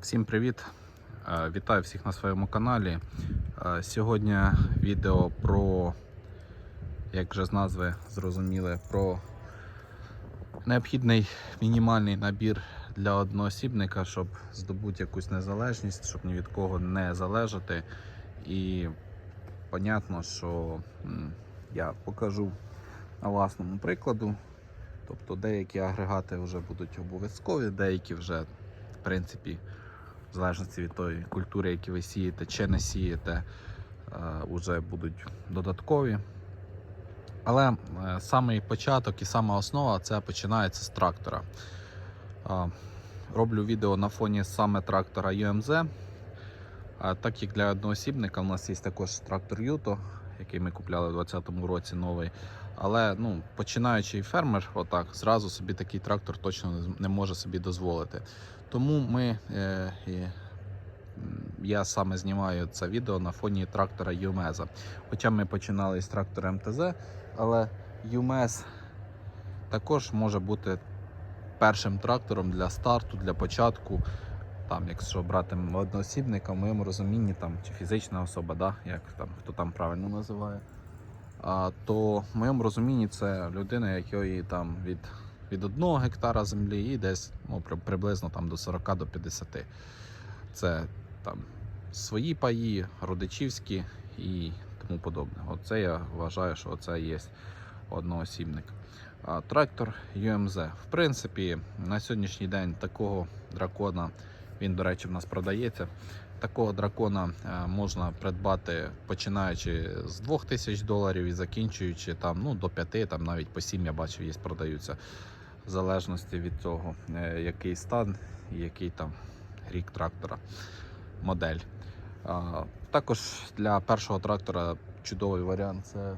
Всім привіт! Е, Вітаю всіх на своєму каналі. Е, Сьогодні відео про, як вже з назви зрозуміли, про необхідний мінімальний набір для одноосібника, щоб здобути якусь незалежність, щоб ні від кого не залежати. І понятно, що я покажу на власному прикладу. Тобто деякі агрегати вже будуть обов'язкові, деякі вже, в принципі, в залежності від тої культури, які ви сієте чи не сієте, вже будуть додаткові. Але е, самий початок і сама основа це починається з трактора. Е, Роблю відео на фоні саме трактора UMZ. Так як для одноосібника у нас є також трактор Юто, який ми купляли у 2020 році новий. Але ну, починаючий фермер, отак, зразу собі такий трактор точно не може собі дозволити. Тому ми, е, м, я саме знімаю це відео на фоні трактора Юмеза. Хоча ми починали з трактора МТЗ, але Юмез також може бути першим трактором для старту, для початку. Там, якщо брати одноосібника, в моєму розумінні, там, чи фізична особа, да, як там, хто там правильно називає, а, то в моєму розумінні це людина, якої там від, від 1 гектара землі і десь ну, приблизно там, до 40 до 50. Це там свої паї, родичівські і тому подобне. Оце я вважаю, що це є одноосібник. Трактор UMZ. В принципі, на сьогоднішній день такого дракона, він, до речі, в нас продається. Такого дракона е, можна придбати починаючи з 2000 доларів і закінчуючи там, ну, до 5, там навіть по 7 я бачив, є продаються. В залежності від того, е, який стан і який там рік трактора, модель. Також для першого трактора чудовий варіант це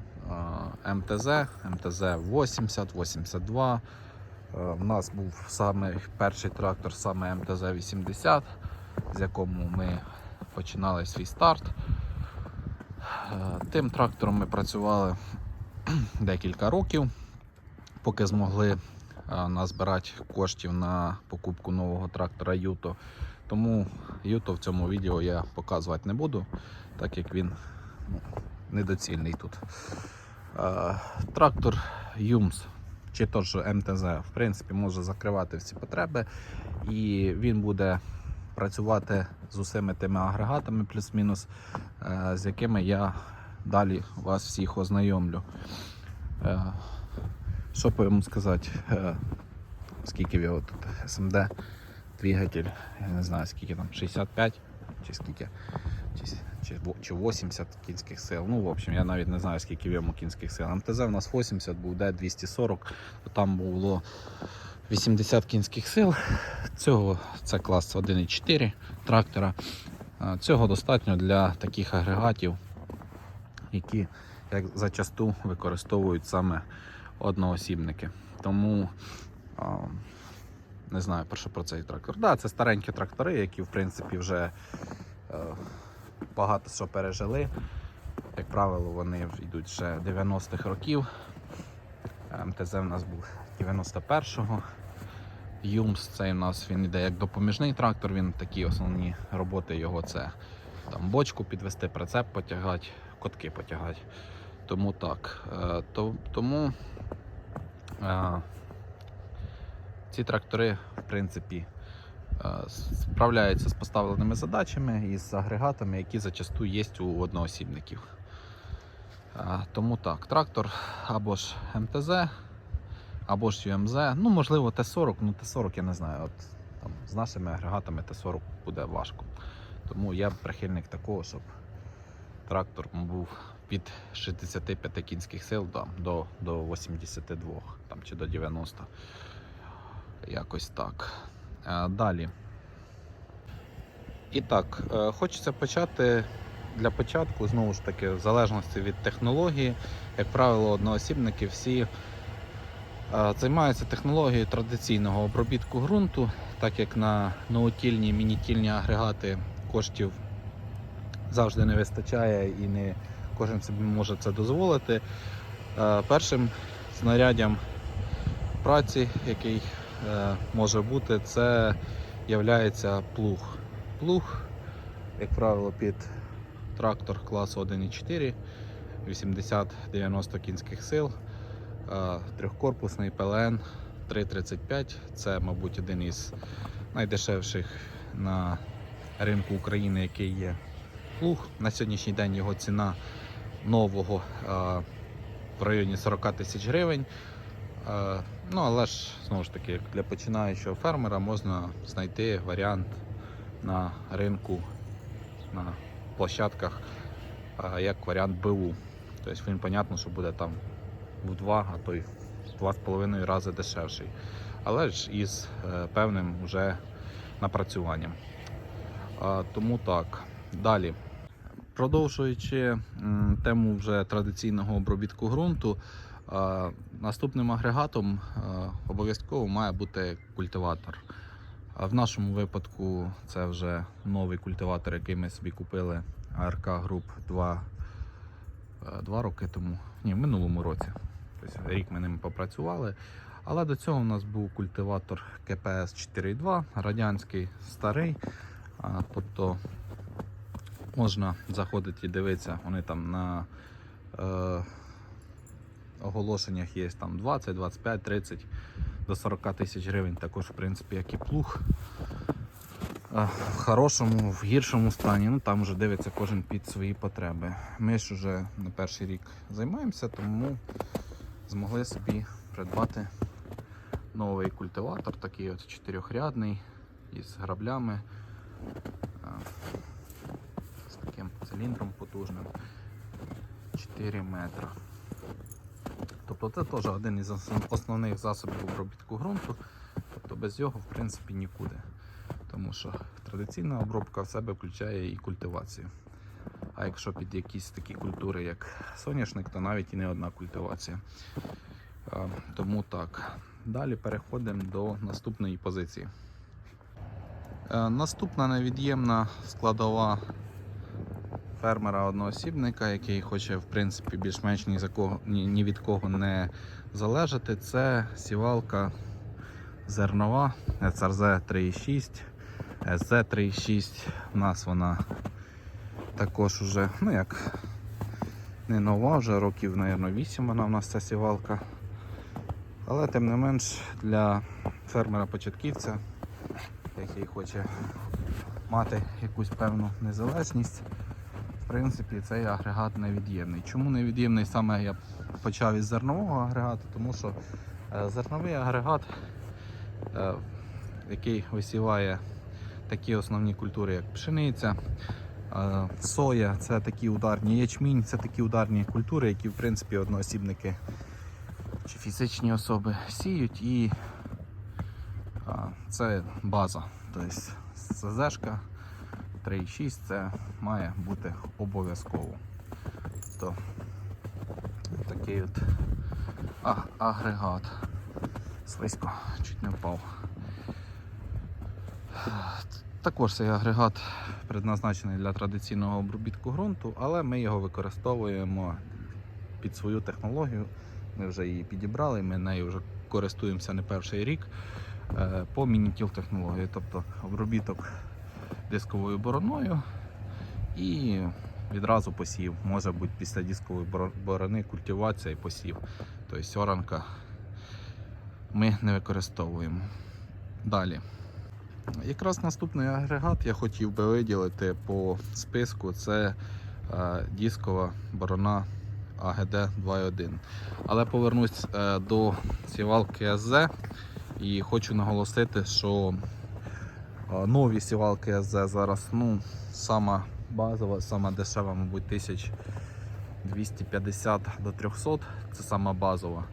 МТЗ, МТЗ 80, 82. Е, В нас був саме перший трактор, саме МТЗ 80, з якому ми починали свій старт. Е, Тим трактором ми працювали декілька років, поки змогли е, назбирати коштів на покупку нового трактора Юто. Тому Юто в цьому відео я показувати не буду, так як він ну, недоцільний тут. Е, Трактор Юмс чи то ж МТЗ, в принципі, може закривати всі потреби, і він буде працювати з усіми тими агрегатами, плюс-мінус, е, з якими я далі вас всіх ознайомлю. Е, Що по йому сказати? Е, Скільки в його тут СМД, двигатель, я не знаю скільки там, 65 чи скільки, чи, чи, 80 кінських сил. Ну, в общем, я навіть не знаю, скільки в йому кінських сил. МТЗ у нас 80 був, де 240, то там було 80 кінських сил. Цього це клас 1,4 трактора. Цього достатньо для таких агрегатів, які як зачасту використовують саме одноосібники. Тому а, не знаю про що про цей трактор. Да, це старенькі трактори, які в принципі вже е, багато що пережили. Як правило, вони йдуть ще 90-х років. МТЗ в нас був 91-го. Юмс цей у нас він йде як допоміжний трактор, він такі основні роботи його це там бочку підвести, прицеп потягати, котки потягати. Тому так. Е, то, тому е, ці трактори, в принципі, справляються з поставленими задачами і з агрегатами, які зачасту є у одноосібників. Е, Тому так, трактор або ж МТЗ, або ж UMZ, ну можливо Т-40, ну Т-40 я не знаю. От, там, з нашими агрегатами Т-40 буде важко. Тому я прихильник такого, щоб трактор був від 65 кінських сил там, до, до 82 там, чи до 90. Якось так. Е, Далі. І так, е, хочеться почати для початку, знову ж таки, в залежності від технології. Як правило, одноосібники всі е, займаються технологією традиційного обробітку ґрунту, так як на ноутільні, мінітільні агрегати коштів завжди не вистачає і не кожен собі може це дозволити. Першим знаряддям праці, який може бути, це являється плуг. плуг, як правило, під трактор класу 1.4, 80-90 кінських сил, е, трьохкорпусний ПЛН 335. Це, мабуть, один із найдешевших на ринку України, який є плуг. На сьогоднішній день його ціна нового е, в районі 40 тисяч гривень. Ну, але ж знову ж таки, для починаючого фермера можна знайти варіант на ринку, на площадках, як варіант БУ. Тобто він, понятно, що буде там в 2, а то й в 2,5 рази дешевший. Але ж із е, певним вже напрацюванням. Тому так. Далі. Продовжуючи тему вже традиційного обробітку ґрунту, наступним агрегатом обов'язково має бути культиватор. В нашому випадку це вже новий культиватор, який ми собі купили АРК Груп 2, 2 роки тому. Ні, в минулому році. Тобто рік ми ним попрацювали. Але до цього у нас був культиватор КПС 4.2, радянський старий. Тобто можна заходити і дивитися, вони там на е, оголошеннях є там 20, 25, 30 до 40 тисяч гривень, також в принципі як і плуг. В хорошому, в гіршому стані, ну там вже дивиться кожен під свої потреби. Ми ж вже на перший рік займаємося, тому змогли собі придбати новий культиватор, такий от чотирьохрядний із граблями, з таким циліндром потужним 4 метра. Тобто це теж один із основних засобів обробітку ґрунту, тобто без його в принципі нікуди. Тому що традиційна обробка в себе включає і культивацію. А якщо під якісь такі культури, як соняшник, то навіть і не одна культивація. Тому так. Далі переходимо до наступної позиції. Е, Наступна невід'ємна складова фермера одноосібника, який хоче в принципі більш-менш ні, ні, від кого не залежати, це сівалка зернова SRZ 3.6, SZ 3.6. У нас вона також уже, ну як не нова, вже років, мабуть, 8 вона в нас ця сівалка. Але тим не менш для фермера-початківця, який хоче мати якусь певну незалежність, принципі, цей агрегат невід'ємний. Чому невід'ємний саме я почав із зернового агрегату? Тому що е, зерновий агрегат, е, який висіває такі основні культури, як пшениця, е, соя, це такі ударні ячмінь, це такі ударні культури, які в принципі одноосібники чи фізичні особи сіють і це база. Тобто СЗшка 3,6 це має бути обов'язково. То такий от а, агрегат. Слизько, чуть не впав. Також цей агрегат предназначений для традиційного обробітку ґрунту, але ми його використовуємо під свою технологію. Ми вже її підібрали, ми нею вже користуємося не перший рік е, по мінітіл технології, тобто обробіток дисковою бороною і відразу посів. Може бути після дискової борони культивація і посів. Тобто оранка ми не використовуємо. Далі. Якраз наступний агрегат я хотів би виділити по списку. Це е, дискова борона АГД 2.1. Але повернусь е, до сівалки СЗ і хочу наголосити, що нові сівалки СЗ зараз ну, сама базова, сама дешева, мабуть, 1250 до 300. Це сама базова.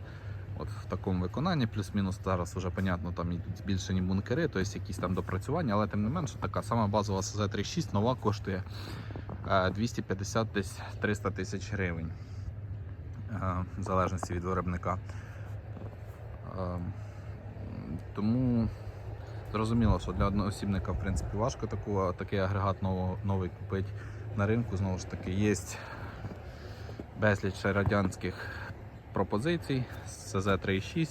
От в такому виконанні, плюс-мінус зараз вже понятно, там йдуть збільшені бункери, тобто якісь там допрацювання, але тим не менше така сама базова СЗ-36 нова коштує е, 250 десь 300 тисяч гривень е, в залежності від виробника. Е, Тому зрозуміло, що для одноосібника в принципі важко таку, такий агрегат ново- новий купити на ринку. Знову ж таки, є безліч радянських пропозицій з CZ36,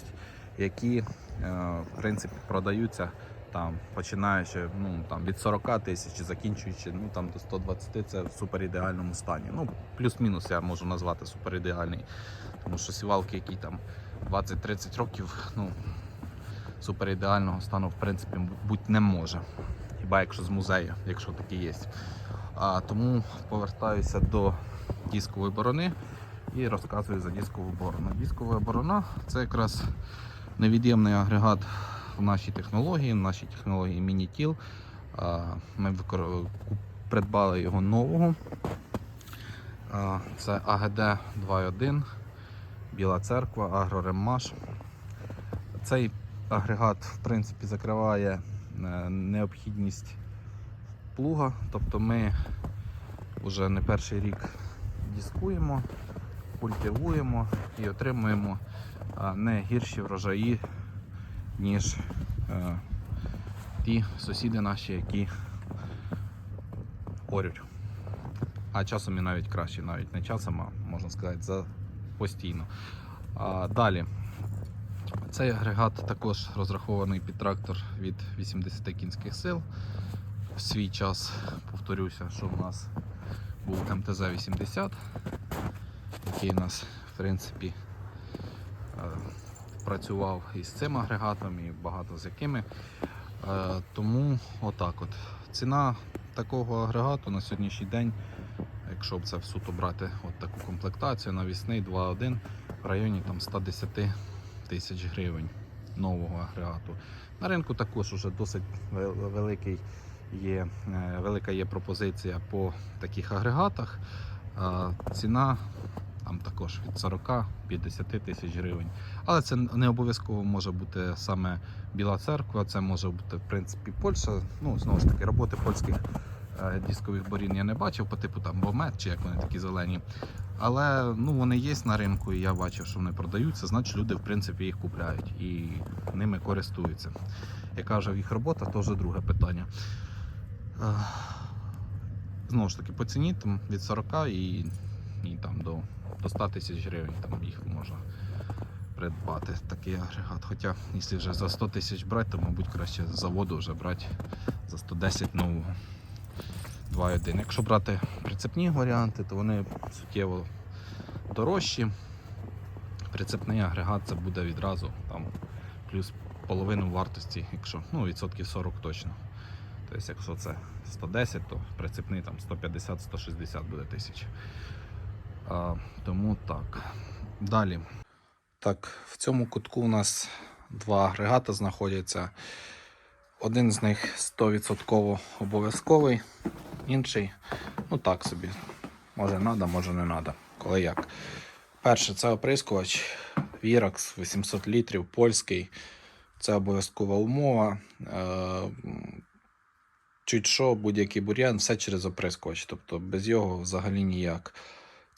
які е, в принципі продаються там, починаючи ну, там, від 40 тисяч закінчуючи ну, там, до 120 це в суперідеальному стані. Ну, плюс-мінус я можу назвати суперідеальний. Тому що сівалки, які там 20-30 років, ну, суперідеального стану в принципі бути не може. Хіба якщо з музею, якщо такі є. А, тому повертаюся до дискової борони і розказую за дискову борону. Дискова борона це якраз невід'ємний агрегат в нашій технології, в нашій технології Мінітіл. Ми придбали його нового. Це АГД 2.1, Біла церква, Агрореммаш. Цей агрегат в принципі закриває е, необхідність плуга, тобто ми вже не перший рік дискуємо, культивуємо і отримуємо не гірші врожаї, ніж е, ті сусіди наші, які орють. А часом і навіть краще, навіть не часом, а можна сказати, за постійно. А, далі. Цей агрегат також розрахований під трактор від 80 кінських сил. В свій час повторюся, що в нас був МТЗ-80, який у нас в принципі е, працював із цим агрегатом і багато з якими. Е, Тому отак от. Ціна такого агрегату на сьогоднішній день, якщо б це в суто брати от таку комплектацію навісний 2.1 в районі там 110 тисяч гривень нового агрегату. На ринку також уже досить великий є, е, велика є пропозиція по таких агрегатах. Ціна там також від 40-50 тисяч гривень. Але це не обов'язково може бути саме Біла церква, це може бути в принципі Польща. Ну, знову ж таки, роботи польських дискових борін я не бачив по типу там Бомет чи як вони такі зелені. Але ну, вони є на ринку, і я бачив, що вони продаються, значить люди в принципі їх купляють і ними користуються. Яка вже їх робота, то вже друге питання. Е, Знову ж таки, по ціні там, від 40 і, і там, до, до 100 тисяч гривень там, їх можна придбати такий агрегат. Хоча, якщо вже за 100 тисяч брати, то мабуть краще з заводу вже брати за 110 нового 2.1. Якщо брати прицепні варіанти, то вони суттєво дорожчі. Прицепний агрегат це буде відразу там, плюс половину вартості, якщо ну, відсотків 40 точно. Тобто, якщо це 110, то прицепний там 150-160 буде тисяч. А, тому так. Далі. Так, в цьому кутку у нас два агрегати знаходяться. Один з них 100% обов'язковий, інший, ну так собі. Може треба, може не треба. Коли як. Перше, це оприскувач Virax 800 літрів, польський. Це обов'язкова умова. Е, Чуть що, будь-який бур'ян, все через оприскувач. Тобто без його взагалі ніяк.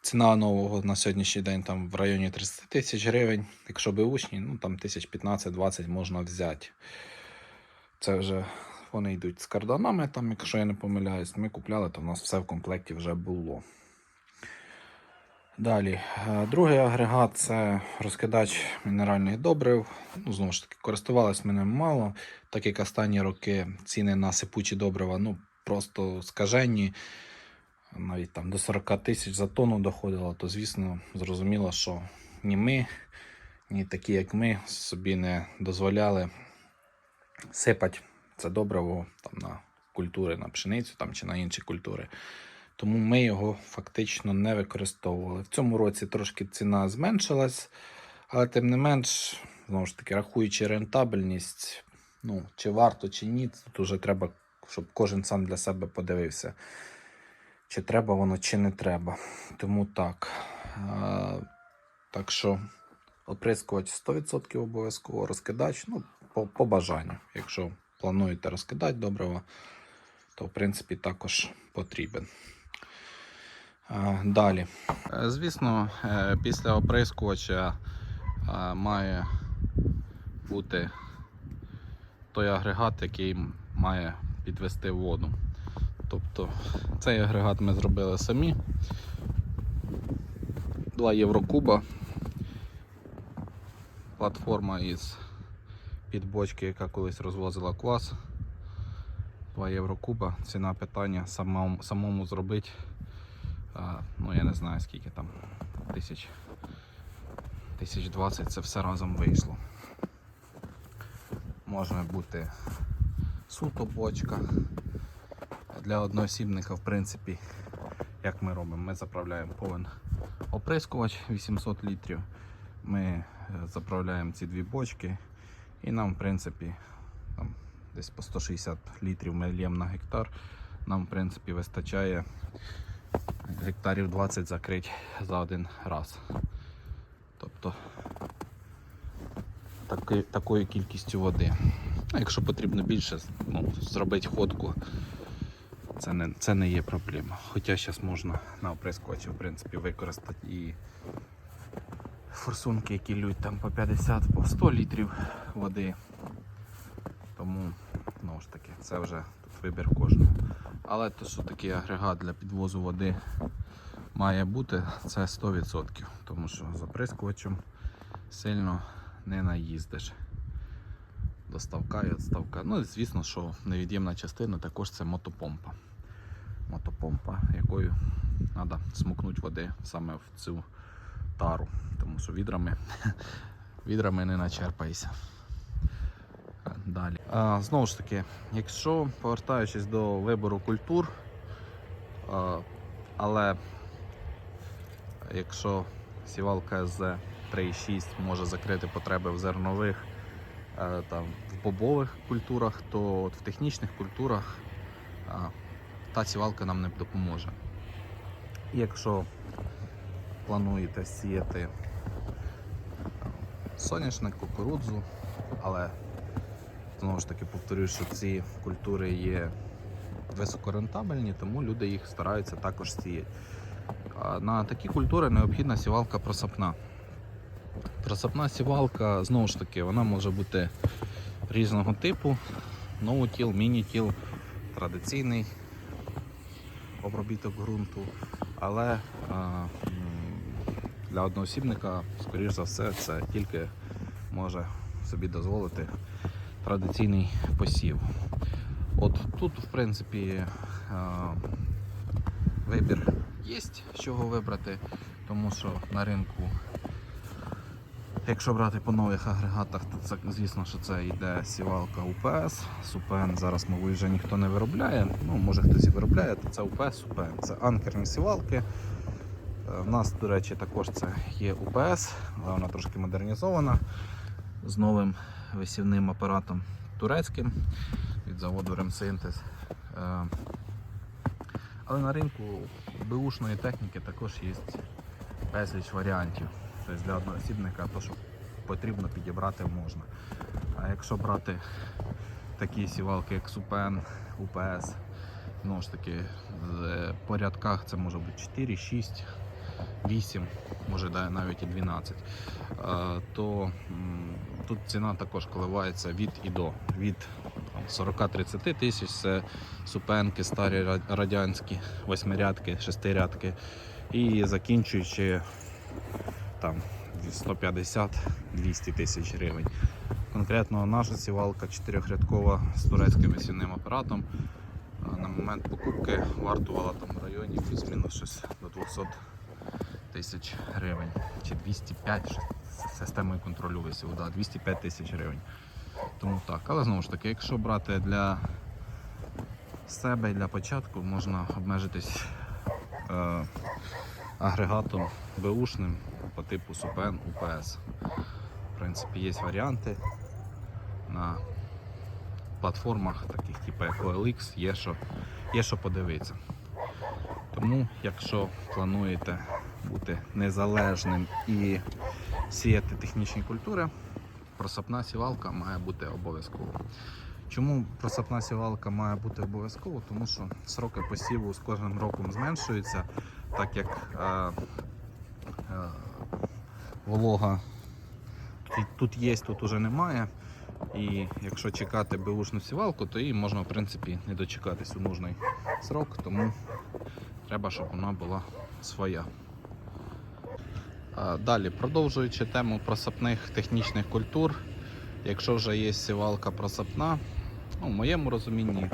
Ціна нового на сьогоднішній день там в районі 30 тисяч гривень. Якщо беушні, ну там тисяч 15-20 можна взяти. Це вже вони йдуть з карданами, там, якщо я не помиляюсь, ми купляли, то в нас все в комплекті вже було. Далі, е, другий агрегат це розкидач мінеральних добрив. Ну, знову ж таки, користувалися ним мало, так як останні роки ціни на сипучі добрива ну, просто скажені. Навіть там до 40 тисяч за тонну доходило, то звісно зрозуміло, що ні ми, ні такі, як ми, собі не дозволяли сипати це добриво там, на культури, на пшеницю там, чи на інші культури. Тому ми його фактично не використовували. В цьому році трошки ціна зменшилась, але тим не менш, знову ж таки, рахуючи рентабельність, ну, чи варто, чи ні, тут вже треба, щоб кожен сам для себе подивився, чи треба воно, чи не треба. Тому так. А, так що оприскувач 100% обов'язково, розкидач, ну, по, по бажанню. Якщо плануєте розкидати добриво, то в принципі також потрібен. Далі. Е, Звісно, е, після оприскувача е, має бути той агрегат, який має підвести воду. Тобто цей агрегат ми зробили самі. 2 єврокуба. Платформа із під бочки, яка колись розвозила квас. 2 євро куба. Ціна питання самому, самому зробити. Ну я не знаю скільки там. Тисяч. Тисяч двадцять це все разом вийшло. Може бути суто бочка. Для одноосібника, в принципі, як ми робимо? Ми заправляємо повен оприскувач 800 літрів. Ми е, заправляємо ці дві бочки і нам, в принципі, там, десь по 160 літрів ми лємо на гектар. Нам, в принципі, вистачає гектарів 20 закрити за один раз. Тобто таки, такою кількістю води. А якщо потрібно більше, ну, зробити ходку, це не, це не є проблема. Хоча зараз можна на оприскувачі в принципі, використати і форсунки, які лють там по 50 по 100 літрів води. Тому, знову ж таки, це вже тут вибір кожного. Але те, що такий агрегат для підвозу води має бути, це 100%. Тому що з оприскувачем сильно не наїздиш. Доставка і відставка. Ну і звісно, що невід'ємна частина також це мотопомпа. Мотопомпа, якою треба смокнути води саме в цю тару, тому що відрами, відрами не начерпаєшся. Далі. А, знову ж таки, якщо повертаючись до вибору культур, а, але якщо сівалка з 3,6 може закрити потреби в зернових е, там, в бобових культурах, то от в технічних культурах а, та сівалка нам не допоможе. Якщо плануєте сіяти соняшник, кукурудзу, але знову ж таки повторюю, що ці культури є високорентабельні, тому люди їх стараються також сіяти. На такі культури необхідна сівалка просапна. Просапна сівалка, знову ж таки, вона може бути різного типу. Ноутіл, міні-тіл, традиційний обробіток ґрунту. Але для одноосібника, скоріш за все, це тільки може собі дозволити традиційний посів. От тут, в принципі, вибір є з чого вибрати, тому що на ринку, якщо брати по нових агрегатах, то це, звісно, що це йде сівалка УПС. СУПН зараз, мабуть, вже ніхто не виробляє. Ну, може хтось і виробляє, то це УПС, СУПН. Це анкерні сівалки. Е, В нас, до речі, також це є УПС, але вона трошки модернізована з новим висівним апаратом турецьким від заводу Ремсинтез. Е, Але на ринку беушної техніки також є безліч варіантів. Тобто для одноосібника то, що потрібно підібрати можна. А якщо брати такі сівалки, як Супен, УПС, знову ж таки, в порядках це може бути 4, 6, 8, може навіть і 12, е, то тут ціна також коливається від і до. Від 40-30 тисяч це супенки старі ра- радянські, восьмирядки, шестирядки. І закінчуючи там 150-200 тисяч гривень. Конкретно наша сівалка чотирьохрядкова з турецьким весільним апаратом на момент покупки вартувала там в районі плюс-мінус до 200 тисяч гривень. Чи 205 щось з системою контролю висіву, да, 205 тисяч гривень. Тому так. Але знову ж таки, якщо брати для себе і для початку, можна обмежитись е, агрегатом беушним по типу Супен УПС. В принципі, є варіанти на платформах, таких типу як OLX, є що, є що подивитися. Тому, якщо плануєте бути незалежним і сіяти технічні культури, просапна сівалка має бути обов'язково. Чому просапна сівалка має бути обов'язково? Тому що сроки посіву з кожним роком зменшуються, так як е, е, волога тут, є, тут уже немає. І якщо чекати беушну сівалку, то її можна в принципі не дочекатись у нужний срок, тому треба, щоб вона була своя. А, Далі, продовжуючи тему просапних технічних культур, якщо вже є сівалка просапна, ну, в моєму розумінні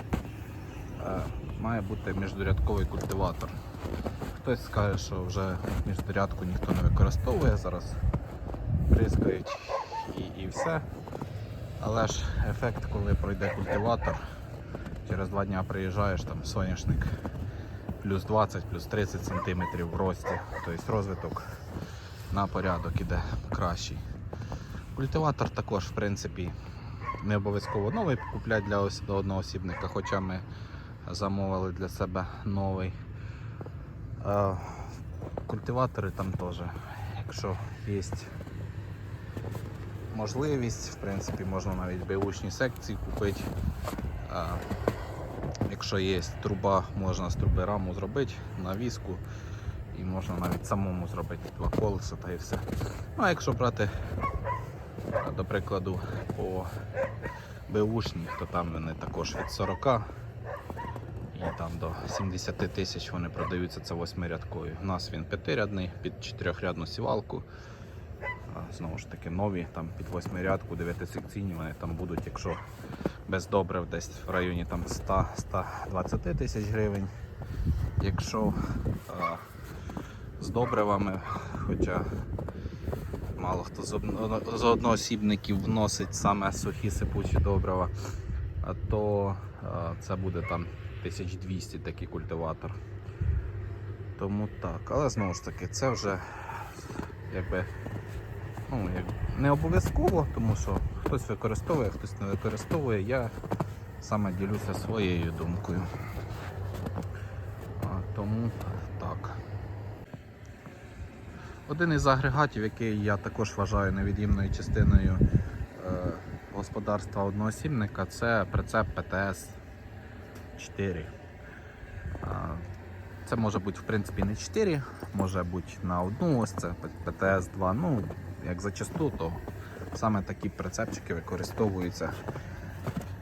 е, має бути міждорядковий культиватор. Хтось скаже, що вже міждорядку ніхто не використовує, зараз бризкають і, і все. Але ж ефект, коли пройде культиватор, через два дні приїжджаєш, там соняшник плюс 20, плюс 30 см в рості. Тобто розвиток на порядок іде кращий. Культиватор також, в принципі, не обов'язково новий купляти для ос- одноосібника, хоча ми замовили для себе новий. Культиватори там теж, якщо є можливість, в принципі, можна навіть беушні секції купити. Якщо є труба, можна з труби раму зробити на віску і можна навіть самому зробити два колеса та і все. Ну а якщо брати, до прикладу, по беушні, то там вони також від 40 і там до 70 тисяч вони продаються це восьмирядкові. У нас він п'ятирядний під чотирьохрядну сівалку. Знову ж таки, нові там під восьмирядку, дев'ятисекційні вони там будуть, якщо без добрив десь в районі там 100-120 тисяч гривень. Якщо з добривами, хоча мало хто з, одноосібників вносить саме сухі сипучі добрива, то це буде там 1200 такий культиватор. Тому так, але знову ж таки, це вже якби ну, як, не обов'язково, тому що хтось використовує, хтось не використовує. Я саме ділюся своєю думкою. А, тому. Один із агрегатів, який я також вважаю невід'ємною частиною е, господарства одноосібника, це прицеп ПТС 4. А, Це може бути в принципі не 4, може бути на одну ось це ПТС 2. Ну, як зачасту, то саме такі прицепчики використовуються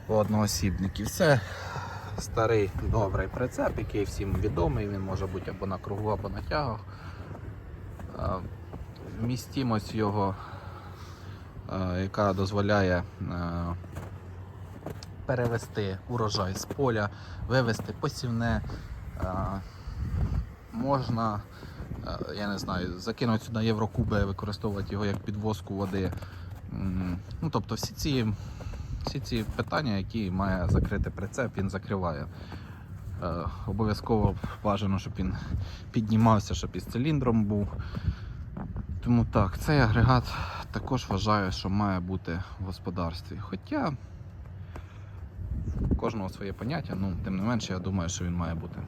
по одноосібників. Це старий добрий прицеп, який всім відомий, він може бути або на кругу, або на тягах. Вмістимость його, яка дозволяє перевести урожай з поля, вивести посівне. Можна, я не знаю, закинути сюди єврокуби, використовувати його як підвозку води. Ну, тобто всі ці, всі ці питання, які має закрити прицеп, він закриває. Е, Обов'язково бажано, щоб він піднімався, щоб із циліндром був. Тому так, цей агрегат також вважаю, що має бути в господарстві. Хоча кожного своє поняття, ну, тим не менше, я думаю, що він має бути.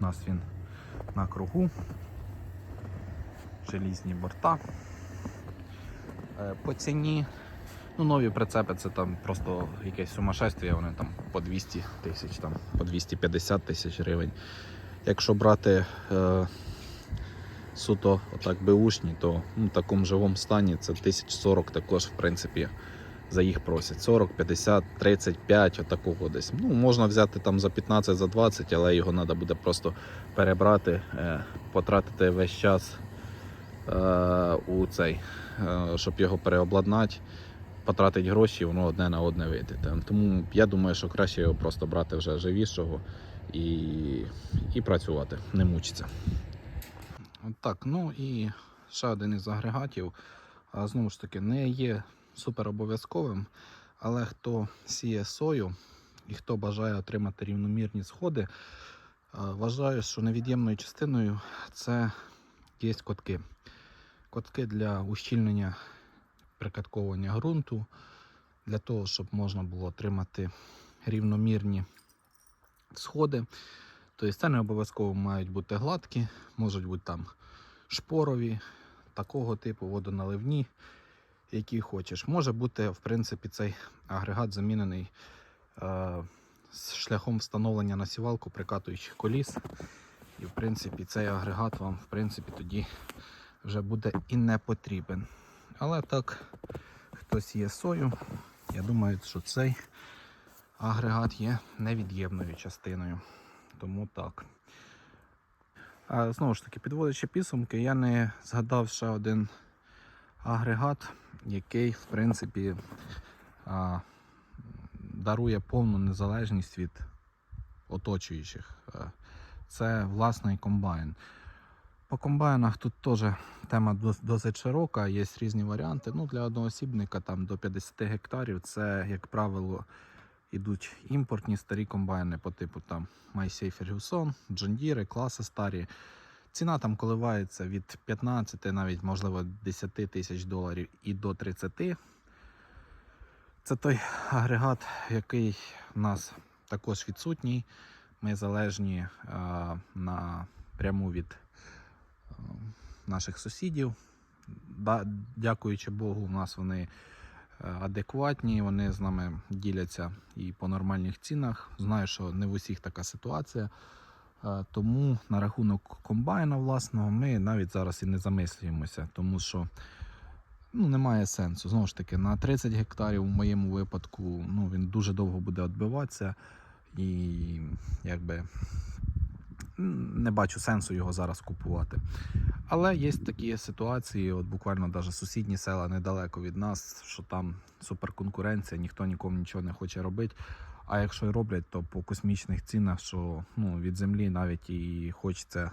У нас він на кругу, желізні борта. Е, По ціні, ну, нові прицепи це там просто якесь сумасшествие, вони там по 200 тисяч, там, по 250 тисяч гривень. Якщо брати е, суто отак беушні, то ну, в такому живому стані це 1040 також, в принципі, за їх просять. 40, 50, 35, отакого десь. Ну, можна взяти там за 15, за 20, але його треба буде просто перебрати, е, потратити весь час е, у цей, е, щоб його переобладнати, потратити гроші, воно одне на одне вийде. Тому я думаю, що краще його просто брати вже живішого і, і працювати, не мучиться. Так, ну і ще один із агрегатів. Знову ж таки, не є супер обов'язковим, але хто сіє сою і хто бажає отримати рівномірні сходи, вважаю, що невід'ємною частиною це є котки. Котки для ущільнення прикатковування ґрунту, для того, щоб можна було отримати рівномірні сходи. Тобто це не обов'язково мають бути гладкі, можуть бути там шпорові, такого типу водоналивні, які хочеш. Може бути, в принципі, цей агрегат замінений е, з шляхом встановлення на сівалку прикатуючих коліс. І, в принципі, цей агрегат вам, в принципі, тоді вже буде і не потрібен. Але так, хтось є сою, я думаю, що цей агрегат є невід'ємною частиною. Тому так. А, знову ж таки, підводячи підсумки, я не згадав ще один агрегат, який, в принципі, а, дарує повну незалежність від оточуючих. Е, Це власний комбайн. По комбайнах тут теж тема досить широка, є різні варіанти. Ну, для одноосібника там, до 50 гектарів це, як правило, ідуть імпортні старі комбайни по типу там MySafe Ferguson, Deere, класи старі. Ціна там коливається від 15, навіть можливо 10 тисяч доларів і до 30. Це той агрегат, який в нас також відсутній. Ми залежні е, напряму від е, наших сусідів. Дякуючи Богу, у нас вони е, адекватні, вони з нами діляться і по нормальних цінах. Знаю, що не в усіх така ситуація. Е, Тому на рахунок комбайна власного ми навіть зараз і не замислюємося, тому що ну, немає сенсу. Знову ж таки, на 30 гектарів у моєму випадку ну, він дуже довго буде відбиватися і якби не бачу сенсу його зараз купувати. Але є такі ситуації, от буквально навіть сусідні села недалеко від нас, що там суперконкуренція, ніхто нікому нічого не хоче робити. А якщо й роблять, то по космічних цінах, що ну, від землі навіть і хочеться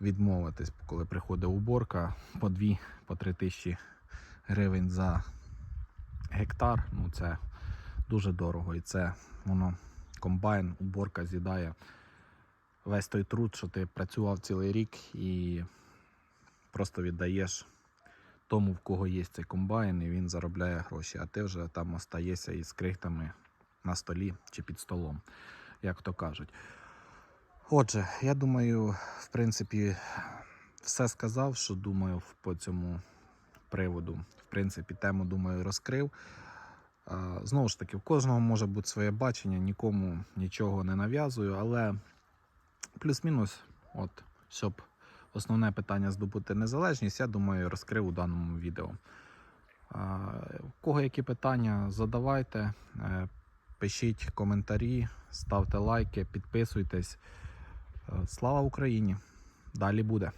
відмовитись, коли приходить уборка по 2 по 3 тисячі гривень за гектар. Ну це дуже дорого. І це воно комбайн, уборка з'їдає весь той труд, що ти працював цілий рік і просто віддаєш тому, в кого є цей комбайн, і він заробляє гроші, а ти вже там остаєшся із крихтами на столі чи під столом, як то кажуть. Отже, я думаю, в принципі, все сказав, що думаю по цьому приводу. В принципі, тему, думаю, розкрив. Знову ж таки, в кожного може бути своє бачення, нікому нічого не нав'язую, але плюс-мінус, от, щоб основне питання здобути незалежність, я думаю, розкрив у даному відео. У кого які питання, задавайте, е, пишіть коментарі, ставте лайки, підписуйтесь. Е, Слава Україні! Далі буде.